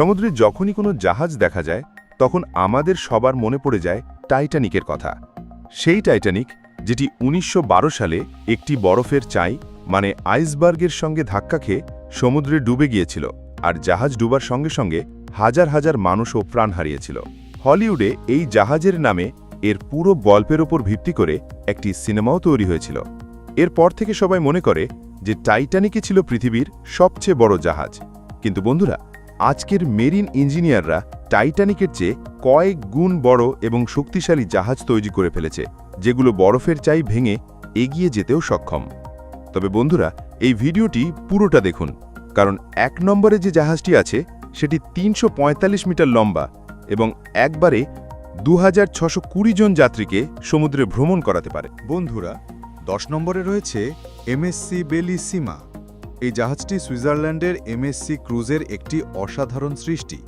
সমুদ্রে যখনই কোনো জাহাজ দেখা যায়, তখন আমাদের সবার মনে পড়ে যায় টাইটানিকের কথা। সেই টাইটানিক, যেটি উনিশশো বারো সালে একটি বরফের চাই মানে আইসবার্গের সঙ্গে ধাক্কা খেয়ে সমুদ্রে ডুবে গিয়েছিল আর জাহাজ ডুবার সঙ্গে সঙ্গে হাজার হাজার মানুষও প্রাণ হারিয়েছিল। হলিউডে এই জাহাজের নামে এর পুরো গল্পের ওপর ভিত্তি করে একটি সিনেমাও তৈরি হয়েছিল। এরপর থেকে সবাই মনে করে যে টাইটানিকই ছিল পৃথিবীর সবচেয়ে বড় জাহাজ। কিন্তু বন্ধুরা আজকের মেরিন ইঞ্জিনিয়াররা টাইটানিকের চেয়ে কয়েক গুণ বড় এবং শক্তিশালী জাহাজ তৈরি করে ফেলেছে, যেগুলো বরফের চাই ভেঙে এগিয়ে যেতেও সক্ষম। তবে বন্ধুরা, এই ভিডিওটি পুরোটা দেখুন, কারণ এক নম্বরে যে জাহাজটি আছে, সেটি তিনশো পঁয়তাল্লিশ মিটার লম্বা এবং একবারে দু জন যাত্রীকে সমুদ্রে ভ্রমণ করাতে পারে। বন্ধুরা, দশ নম্বরে রয়েছে এমএসসি বেলিসিমা। এই জাহাজটি সুইজারল্যান্ডের এমএসসি ক্রুজের একটি অসাধারণ সৃষ্টি।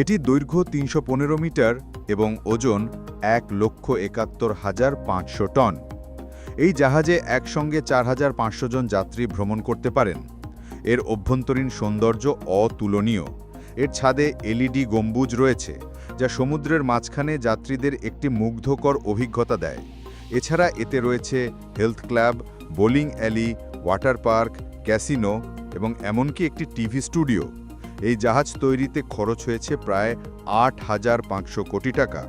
এটি দৈর্ঘ্য তিনশো পনেরো মিটার এবং ওজন এক লক্ষ একাত্তর হাজার পাঁচশো টন। এই জাহাজে একসঙ্গে চার হাজার পাঁচশো জন যাত্রী ভ্রমণ করতে পারেন। এর অভ্যন্তরীণ সৌন্দর্য অতুলনীয়। এর ছাদে এলইডি গম্বুজ রয়েছে, যা সমুদ্রের মাঝখানে যাত্রীদের একটি মুগ্ধকর অভিজ্ঞতা দেয়। এছাড়া এতে রয়েছে health club, bowling alley, water park casino এবং এমনকি একটি টিভি স্টুডিও। এই জাহাজ তৈরিতে খরচ হয়েছে প্রায় আট হাজার পাঁচশো কোটি টাকা।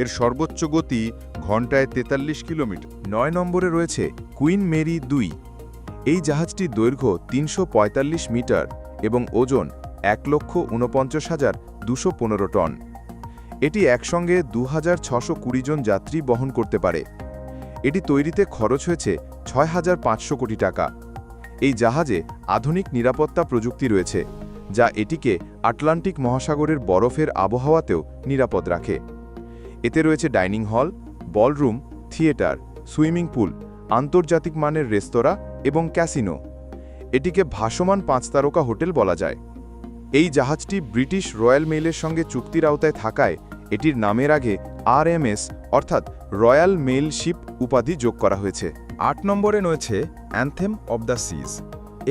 এর সর্বোচ্চ গতি ঘন্টায় তেতাল্লিশ কিলোমিটার। নয় নম্বরে রয়েছে কুইন মেরি দুই। এই জাহাজটির দৈর্ঘ্য তিনশো পঁয়তাল্লিশ মিটার এবং ওজন এক লক্ষ উনপঞ্চাশ হাজার দুশো পনেরো টন। এটি একসঙ্গে দু হাজার ছশো কুড়ি জন যাত্রী বহন করতে পারে। এটি তৈরিতে খরচ হয়েছে ছয় হাজার পাঁচশো কোটি টাকা। এই জাহাজে আধুনিক নিরাপত্তা প্রযুক্তি রয়েছে, যা এটিকে আটলান্টিক মহাসাগরের বরফের আবহাওয়াতেও নিরাপদ রাখে। এতে রয়েছে dining hall, ballroom, theatre, swimming pool, আন্তর্জাতিক মানের রেস্তোরাঁ এবং ক্যাসিনো। এটিকে ভাসমান পাঁচ তারকা হোটেল বলা যায়। এই জাহাজটি ব্রিটিশ রয়্যাল মেইলের সঙ্গে চুক্তির আওতায় থাকায় এটির নামের আগে আরএমএস অর্থাৎ রয়্যাল মেইল শিপ উপাধি যোগ করা হয়েছে। আট নম্বরে রয়েছে অ্যান্থেম অব দ্য সিজ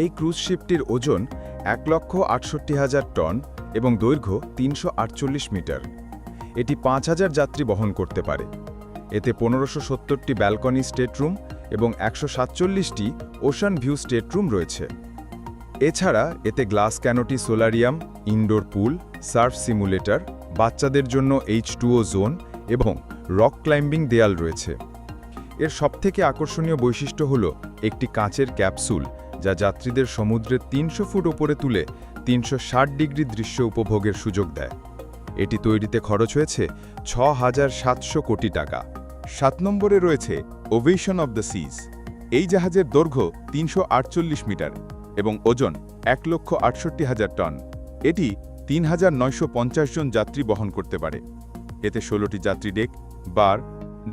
এই ক্রুজ শিপটির ওজন এক লক্ষ আটষট্টি হাজার টন এবং দৈর্ঘ্য তিনশো আটচল্লিশ মিটার। এটি পাঁচ হাজার যাত্রী বহন করতে পারে। এতে পনেরোশো সত্তরটি ব্যালকনি স্টেটরুম এবং একশো সাতচল্লিশটি ওশান ভিউ স্টেটরুম রয়েছে। এছাড়া এতে glass ক্যানোটি solarium indoor pool surf simulator বাচ্চাদের জন্য এইচ জোন এবং রক ক্লাইম্বিং দেয়াল রয়েছে। এর সবথেকে আকর্ষণীয় বৈশিষ্ট্য হল একটি কাঁচের ক্যাপসুল যা যাত্রীদের সমুদ্রের তিনশো ফুট ওপরে তুলে তিনশো ষাট ডিগ্রি দৃশ্য উপভোগের সুযোগ দেয়। এটি তৈরিতে খরচ হয়েছে ছ হাজার সাতশো কোটি টাকা। সাত নম্বরে রয়েছে ওভেশন অব দ্য সিজ এই জাহাজের দৈর্ঘ্য তিনশো আটচল্লিশ মিটার এবং ওজন এক লক্ষ আটষট্টি হাজার টন। এটি তিন হাজার নয়শো পঞ্চাশ জন যাত্রী বহন করতে পারে। এতে ষোলোটি যাত্রী deck, bar,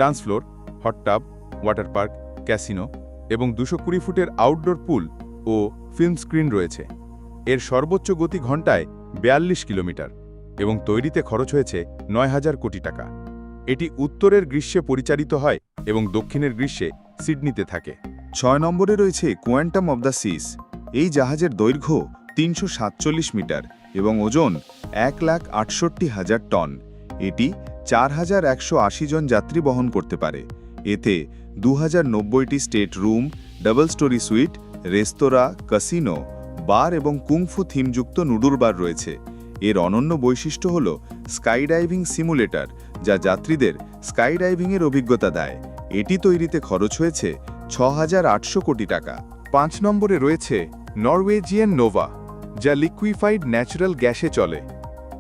dance floor hot tub, water park, casino এবং দুশো কুড়ি ফুটের আউটডোর পুল ও ফিল্ম স্ক্রিন রয়েছে। এর সর্বোচ্চ গতি ঘন্টায় বেয়াল্লিশ কিলোমিটার এবং তৈরিতে খরচ হয়েছে নয় হাজার কোটি টাকা। এটি উত্তরের গ্রীষ্মে পরিচালিত হয় এবং দক্ষিণের গ্রীষ্মে সিডনিতে থাকে। ছয় নম্বরে রয়েছে কোয়ান্টাম অব দ্য সিস। এই জাহাজের দৈর্ঘ্য তিনশো সাতচল্লিশ মিটার এবং ওজন এক লাখ আটষট্টি হাজার টন। এটি চার হাজার একশো আশি জন যাত্রী বহন করতে পারে। এতে দু হাজার state room, double storey suite, restaurant casino bar এবং কুংফু থিমযুক্ত নুডুর বার রয়েছে। এর অনন্য বৈশিষ্ট্য হল স্কাইডাইভিং সিমুলেটর, যা যাত্রীদের স্কাইডাইভিংয়ের অভিজ্ঞতা দেয়। এটি তৈরিতে খরচ হয়েছে ছ কোটি টাকা। পাঁচ নম্বরে রয়েছে নরওয়েজিয়ান নোভা, যা লিকুইফাইড ন্যাচারাল গ্যাসে চলে।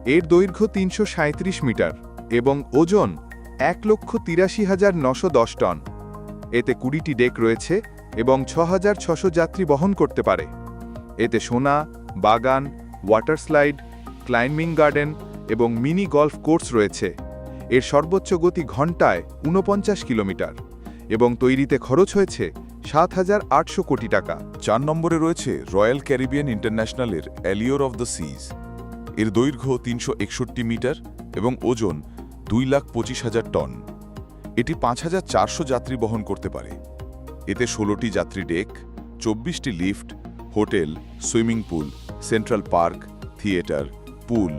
এর দৈর্ঘ্য তিনশো সাঁইত্রিশ মিটার এবং ওজন এক লক্ষ তিরাশি হাজার নশো দশ টন। এতে কুড়িটি ডেক রয়েছে এবং ছ হাজার ছশো যাত্রী বহন করতে পারে। এতে সোনা, বাগান ওয়াটার স্লাইড ক্লাইম্বিং গার্ডেন এবং মিনি গলফ কোর্স রয়েছে। এর সর্বোচ্চ গতি ঘন্টায় ঊনপঞ্চাশ কিলোমিটার এবং তৈরিতে খরচ হয়েছে সাত হাজার আটশো কোটি টাকা। চার নম্বরে রয়েছে রয়্যাল ক্যারিবিয়ান ইন্টারন্যাশনালের অ্যালিওর অফ দ্য সিজ এর দৈর্ঘ্য তিনশো একষট্টি মিটার এবং ওজন দুই লাখ পঁচিশ হাজার টন। এটি পাঁচ হাজার চারশো যাত্রী বহন করতে পারে। এতে ষোলোটি যাত্রী ডেক, চব্বিশটি lift, hotel, swimming pool, central park, theatre, pool,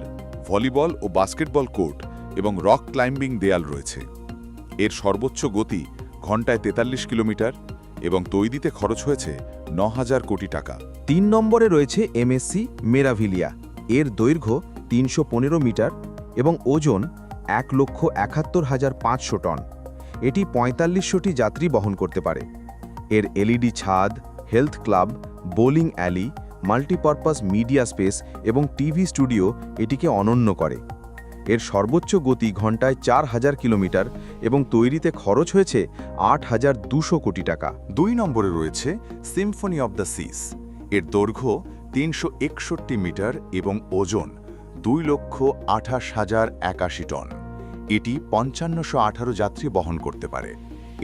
volleyball ও বাস্কেটবল কোর্ট এবং রক ক্লাইম্বিং দেয়াল রয়েছে। এর সর্বোচ্চ গতি ঘন্টায় তেতাল্লিশ কিলোমিটার এবং তৈরিতে খরচ হয়েছে ন হাজার কোটি টাকা। তিন নম্বরে রয়েছে এমএসসি মেরাভিলিয়া। এর দৈর্ঘ্য তিনশো পনেরো মিটার এবং ওজন এক লক্ষ একাত্তর হাজার পাঁচশো টন। এটি পঁয়তাল্লিশশোটি যাত্রী বহন করতে পারে। এর এলইডি ছাদ, health club, bowling alley, multipurpose media space এবং টিভি স্টুডিও এটিকে অনন্য করে। এর সর্বোচ্চ গতি ঘন্টায় চার হাজার কিলোমিটার এবং তৈরিতে খরচ হয়েছে আট হাজার দুশো কোটি টাকা। দুই নম্বরে রয়েছে সিম্ফনি অব দ্য সিস। এর দৈর্ঘ্য তিনশো একষট্টি মিটার এবং ওজন দুই লক্ষ আঠাশ হাজার একাশি টন। এটি পঞ্চান্নশো আঠারো যাত্রী বহন করতে পারে।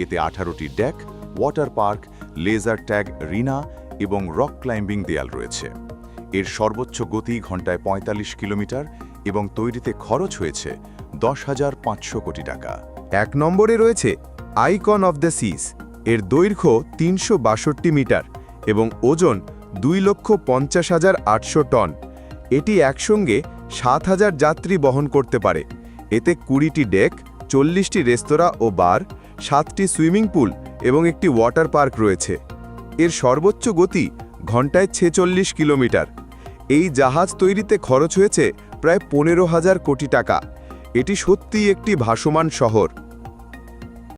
এতে আঠারোটি deck, water park, laser tag arena এবং রক ক্লাইম্বিং দেয়াল রয়েছে। এর সর্বোচ্চ গতি ঘন্টায় ৪৫ কিলোমিটার এবং তৈরিতে খরচ হয়েছে দশ হাজার পাঁচশো কোটি টাকা। এক নম্বরে রয়েছে আইকন অফ দ্য সিস। এর দৈর্ঘ্য তিনশো বাষট্টি মিটার এবং ওজন দুই লক্ষ পঞ্চাশ হাজার আটশো টন। এটি একসঙ্গে সাত হাজার যাত্রী বহন করতে পারে। এতে কুড়িটি ডেক, চল্লিশটি রেস্তোরাঁ ও বার, সাতটি সুইমিং পুল এবং একটি ওয়াটার পার্ক রয়েছে। এর সর্বোচ্চ গতি ঘন্টায় ছেচল্লিশ কিলোমিটার। এই জাহাজ তৈরিতে খরচ হয়েছে প্রায় পনেরো হাজার কোটি টাকা। এটি সত্যিই একটি ভাসমান শহর।